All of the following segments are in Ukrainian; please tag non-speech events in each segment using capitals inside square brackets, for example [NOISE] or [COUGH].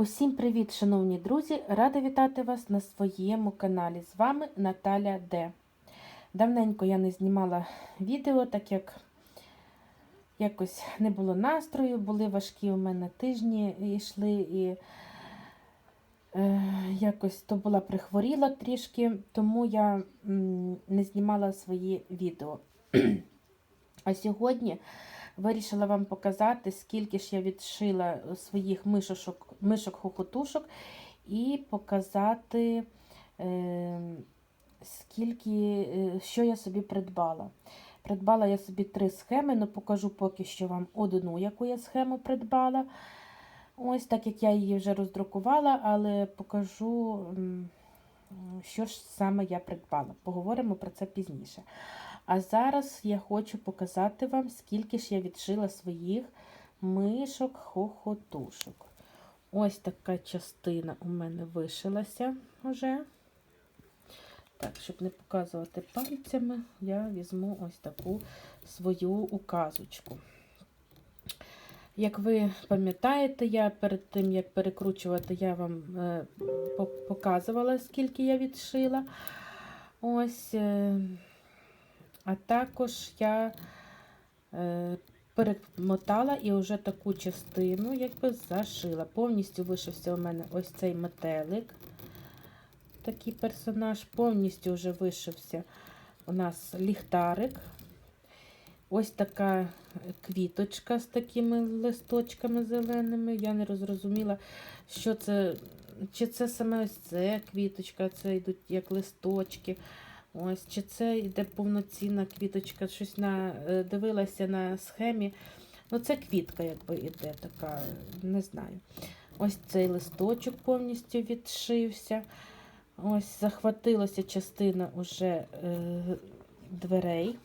Усім привіт, шановні друзі! Рада вітати вас на своєму каналі. З вами Наталя Д. Давненько я не знімала відео, так як якось не було настрою, були важкі у мене тижні йшли і е, якось то була прихворіла трішки, тому я не знімала свої відео. [CLEARS THROAT] А сьогодні вирішила вам показати, скільки ж я відшила своїх мишошок, мишок-хохотушок, і показати, е, скільки, е, що я собі придбала. Придбала я собі три схеми, але покажу поки що вам одну, яку я схему придбала. Ось так як я її вже роздрукувала, але покажу, що ж саме я придбала. Поговоримо про це пізніше. А зараз я хочу показати вам, скільки ж я відшила своїх мишок-хохотушок. Ось така частина у мене вишилася вже. Так, щоб не показувати пальцями, я візьму ось таку свою указочку. Як ви пам'ятаєте, я перед тим, як перекручувати, я вам е, показувала, скільки я відшила. Ось. Е, а також я е, перемотала і вже таку частину якби зашила. Повністю вишився у мене ось цей метелик. Такий персонаж, повністю вже вишився у нас ліхтарик. Ось така квіточка з такими листочками зеленими. Я не розрозуміла, що це, чи це саме ось це квіточка, це йдуть як листочки. Ось, Чи це йде повноцінна квіточка, щось на, е, дивилася на схемі. Ну, це квітка, якби йде така, не знаю. Ось цей листочок повністю відшився. Ось захватилася частина уже е, дверей.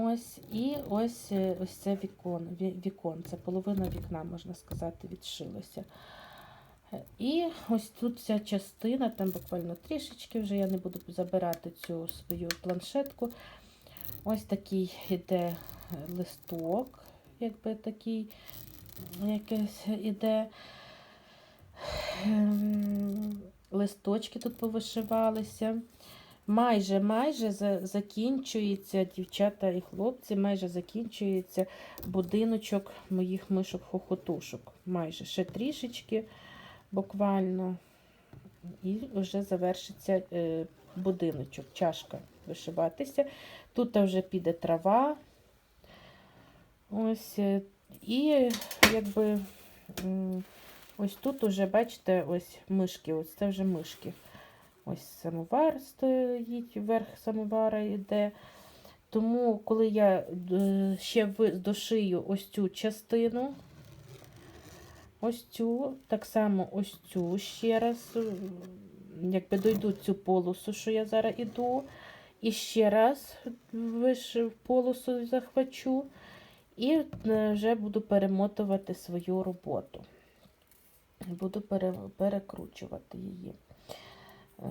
Ось, і ось е, ось це вікон, вікон, це половина вікна, можна сказати, відшилося. І ось тут ця частина, там буквально трішечки, вже я не буду забирати цю свою планшетку. Ось такий іде листок, якби такий якийсь іде. Ем, листочки тут повишивалися. Майже майже закінчується, дівчата і хлопці, майже закінчується будиночок моїх мишок-хохотушок. Майже ще трішечки буквально, і вже завершиться е, будиночок, чашка вишиватися. Тут вже піде трава. Ось, е, і якби ось тут уже, бачите, ось мишки, ось це вже мишки. Ось самовар стоїть, верх самовара йде. Тому, коли я е, ще дошию ось цю частину, ось цю, так само ось цю ще раз, якби дойду цю полосу, що я зараз іду. І ще раз вишив полосу захвачу, і е, вже буду перемотувати свою роботу. Буду перекручувати її. Е,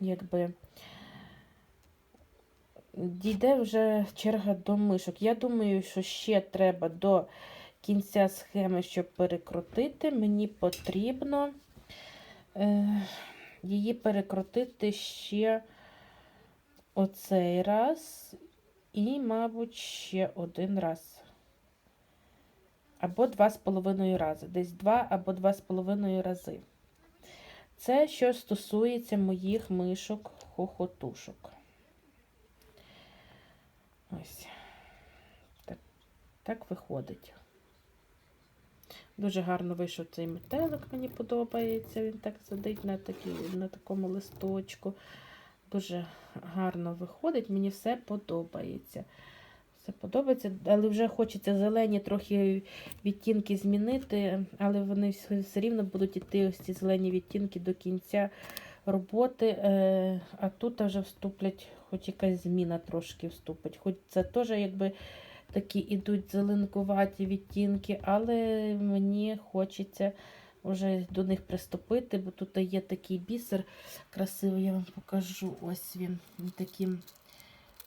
якби дійде вже черга до мишок. Я думаю, що ще треба до кінця схеми, щоб перекрутити, мені потрібно е, її перекрутити ще оцей раз і, мабуть, ще один раз. Або два з половиною рази. Десь два або два з половиною рази. Це що стосується моїх мишок-хохотушок. Ось. Так, так виходить. Дуже гарно вийшов цей метелик, мені подобається. Він так сидить на такій, на такому листочку. Дуже гарно виходить, мені все подобається. Все подобається, але вже хочеться зелені трохи відтінки змінити, але вони все рівно будуть йти ось ці зелені відтінки до кінця роботи. Е, а тут вже вступлять, хоч якась зміна трошки вступить. Хоч це теж якби такі ідуть зеленкуваті відтінки, але мені хочеться вже до них приступити, бо тут є такий бісер красивий, я вам покажу. Ось він таким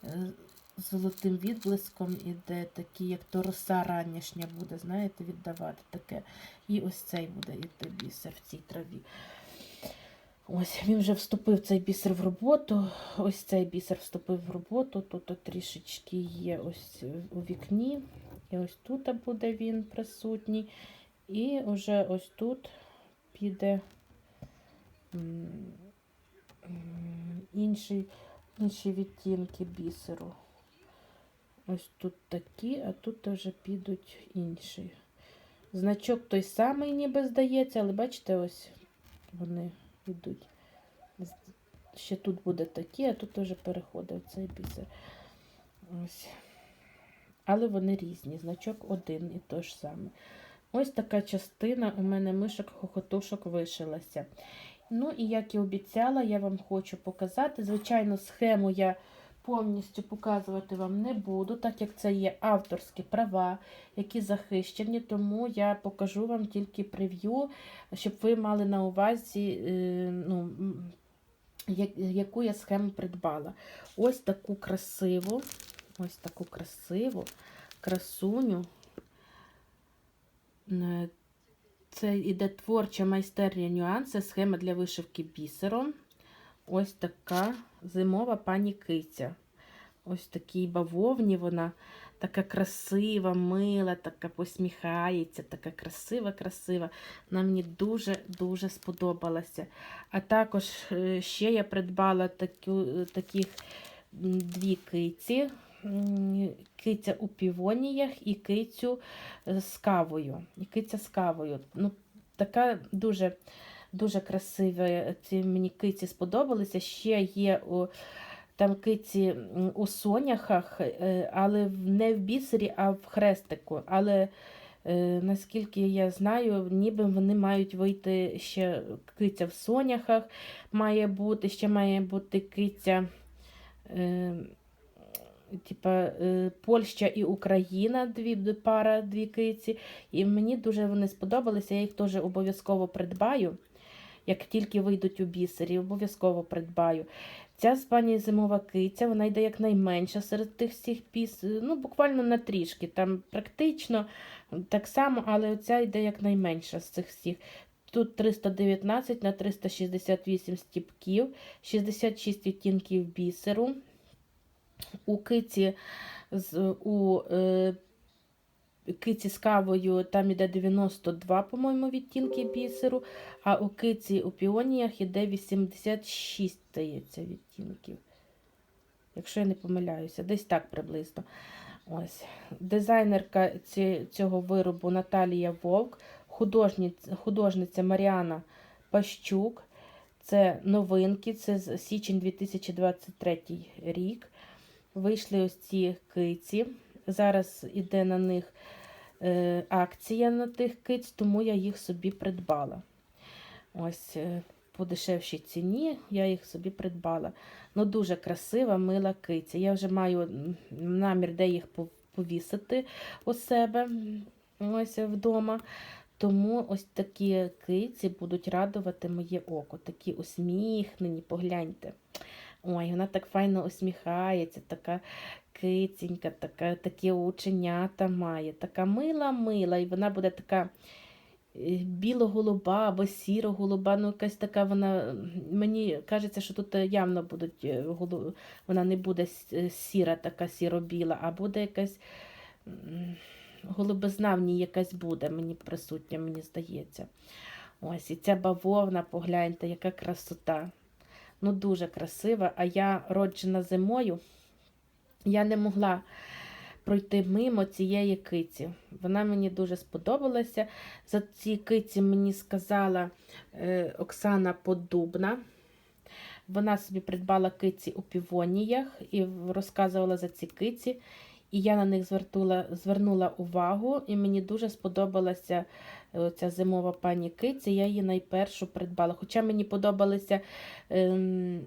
е, золотим відблиском іде такий, як то роса ранішня буде, знаєте, віддавати таке. І ось цей буде іти бісер в цій траві. Ось він вже вступив цей бісер в роботу. Ось цей бісер вступив в роботу. Тут трішечки є ось у вікні. І ось тут буде він присутній. І вже ось тут піде м, інші відтінки бісеру. Ось тут такі, а тут вже підуть інші. Значок той самий, ніби здається, але бачите, ось вони йдуть. Ще тут буде такі, а тут вже переходить цей бісер. Ось. Але вони різні. Значок один і той ж самий. Ось така частина у мене мишок хохотушок вишилася. Ну і як і обіцяла, я вам хочу показати. Звичайно, схему я повністю показувати вам не буду, так як це є авторські права, які захищені, тому я покажу вам тільки прев'ю, щоб ви мали на увазі, е, ну, яку я схему придбала. Ось таку красиву, ось таку красиву красуню. Е, Це іде творча майстерня нюанси, схема для вишивки бісером. Ось така зимова пані киця. Ось такій бавовні вона така красива, мила, така посміхається, така красива, красива. Вона мені дуже-дуже сподобалася. А також е, ще я придбала таку, таких дві киці. Киця у півоніях і кицю е, з кавою. І киця з кавою. Ну, така дуже дуже красива. Ці мені киці сподобалися. Ще є у, там киці у соняхах, е, але не в бісері, а в хрестику. Але е, наскільки я знаю, ніби вони мають вийти ще киця в соняхах має бути, ще має бути киця. Е, Типа е, Польща і Україна, дві пара, дві киці. І мені дуже вони сподобалися. Я їх теж обов'язково придбаю. Як тільки вийдуть у бісері, обов'язково придбаю. Ця з зимова киця, вона йде якнайменша серед тих всіх піс, ну буквально на трішки. Там практично так само, але оця йде якнайменша з цих всіх. Тут 319 на 368 стіпків, 66 відтінків бісеру. У киці з у е, киці з кавою там іде 92, по-моєму, відтінки бісеру, а у киці у піоніях іде 86, здається, відтінків. Якщо я не помиляюся, десь так приблизно. Ось. Дизайнерка цього виробу Наталія Вовк, художниця, художниця Маріана Пащук. Це новинки, це з січень 2023 рік. Вийшли ось ці киці. Зараз іде на них е, акція на тих киць, тому я їх собі придбала. Ось е, по дешевшій ціні я їх собі придбала. Ну, дуже красива, мила киця. Я вже маю намір, де їх повісити у себе ось вдома. Тому ось такі киці будуть радувати моє око. Такі усміхнені, погляньте. Ой, вона так файно усміхається, така киценька, така, такі оченята має, така мила-мила, і вона буде така е, біло-голуба або сіро-голуба, ну якась така вона. Мені кажеться, що тут явно будуть е, вона не буде е, сіра, така сіро-біла, а буде якась м, голубознавні якась буде, мені присутня, мені здається. Ось, і ця бавовна, погляньте, яка красота. Ну, дуже красива. А я роджена зимою, я не могла пройти мимо цієї киці. Вона мені дуже сподобалася. За ці киці мені сказала е, Оксана Подубна. Вона собі придбала киці у півоніях і розказувала за ці киці. І я на них звернула, звернула увагу, і мені дуже сподобалася е, ця зимова пані Киці. Я її найпершу придбала. Хоча мені подобалися. Ем,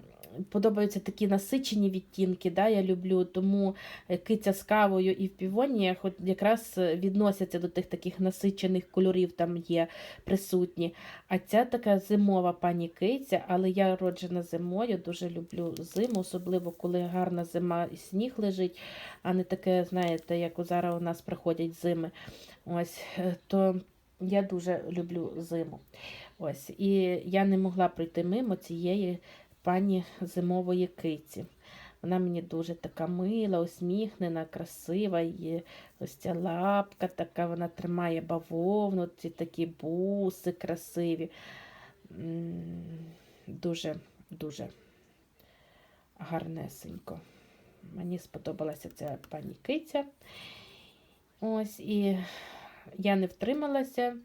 Подобаються такі насичені відтінки, да, я люблю, тому е, киця з кавою і в півоніях якраз е, відносяться до тих таких насичених кольорів, там є присутні. А ця така зимова пані киця, але я роджена зимою, дуже люблю зиму, особливо коли гарна зима і сніг лежить, а не таке, знаєте, як зараз у нас приходять зими. Ось, е, то я дуже люблю зиму. Ось, І я не могла пройти мимо цієї пані зимової киці. Вона мені дуже така мила, усміхнена, красива. І ось ця лапка така, вона тримає бавовну, ці такі буси красиві. Дуже, дуже гарнесенько. Мені сподобалася ця пані киця. Ось, і я не втрималася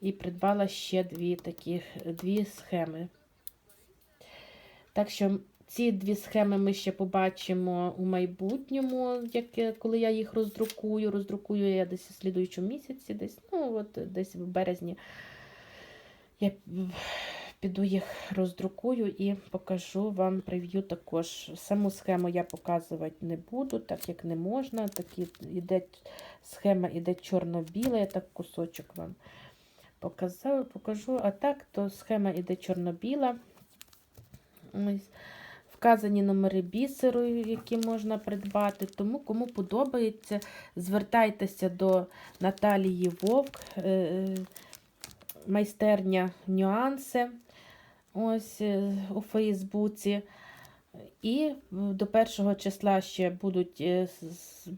і придбала ще дві такі дві схеми. Так що ці дві схеми ми ще побачимо у майбутньому, як, коли я їх роздрукую. Роздрукую я десь у слідуючому місяці, десь, ну, от, десь в березні. Я піду їх роздрукую і покажу вам прев'ю також. Саму схему я показувати не буду, так як не можна. Такі іде, схема іде чорно-біла, я так кусочок вам показав, покажу. А так, то схема іде чорно-біла. Вказані номери бісеру, які можна придбати. Тому, кому подобається, звертайтеся до Наталії Вовк, е, майстерня нюанси ось е, у Фейсбуці. І до першого числа ще будуть, е,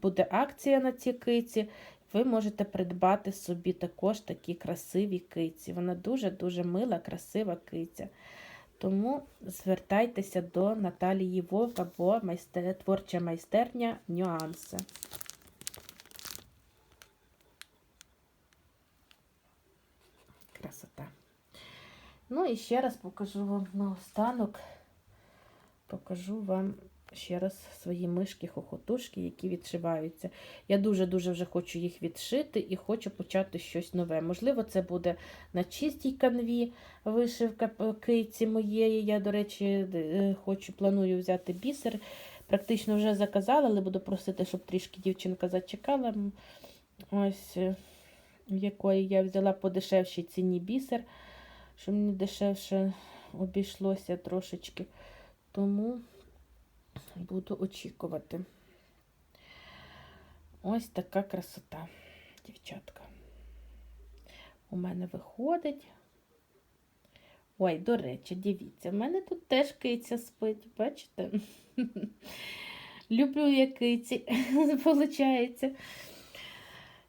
буде акція на ці киці. Ви можете придбати собі також такі красиві киці. Вона дуже-дуже мила, красива киця. Тому звертайтеся до Наталії Вовк або майстер... творча майстерня нюанси. Красота. Ну і ще раз покажу вам наостанок. Покажу вам ще раз свої мишки-хохотушки, які відшиваються. Я дуже-дуже вже хочу їх відшити і хочу почати щось нове. Можливо, це буде на чистій канві вишивка киці моєї. Я, до речі, е, хочу, планую взяти бісер. Практично вже заказала, але буду просити, щоб трішки дівчинка зачекала. Ось, е, в якої я взяла по дешевшій ціні бісер, щоб мені дешевше обійшлося трошечки. Тому буду очікувати. Ось така красота, дівчатка. У мене виходить. Ой, до речі, дивіться, в мене тут теж киця спить, бачите? [LAUGHS] Люблю я киці, [LAUGHS] виходить.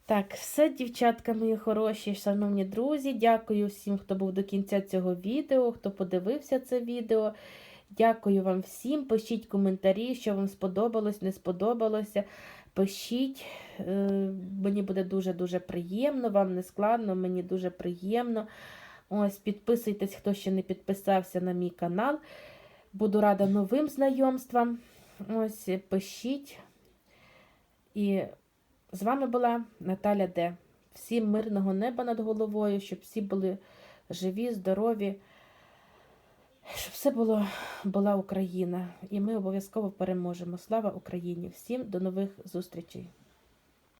Так, все, дівчатка мої хороші, шановні друзі. Дякую всім, хто був до кінця цього відео, хто подивився це відео. Дякую вам всім. Пишіть коментарі, що вам сподобалось, не сподобалося. Пишіть, Е, мені буде дуже-дуже приємно, вам не складно, мені дуже приємно. Ось, підписуйтесь, хто ще не підписався на мій канал. Буду рада новим знайомствам. Ось, пишіть. І з вами була Наталя Д. Всім мирного неба над головою, щоб всі були живі, здорові, щоб все було, була Україна. І ми обов'язково переможемо. Слава Україні! Всім до нових зустрічей!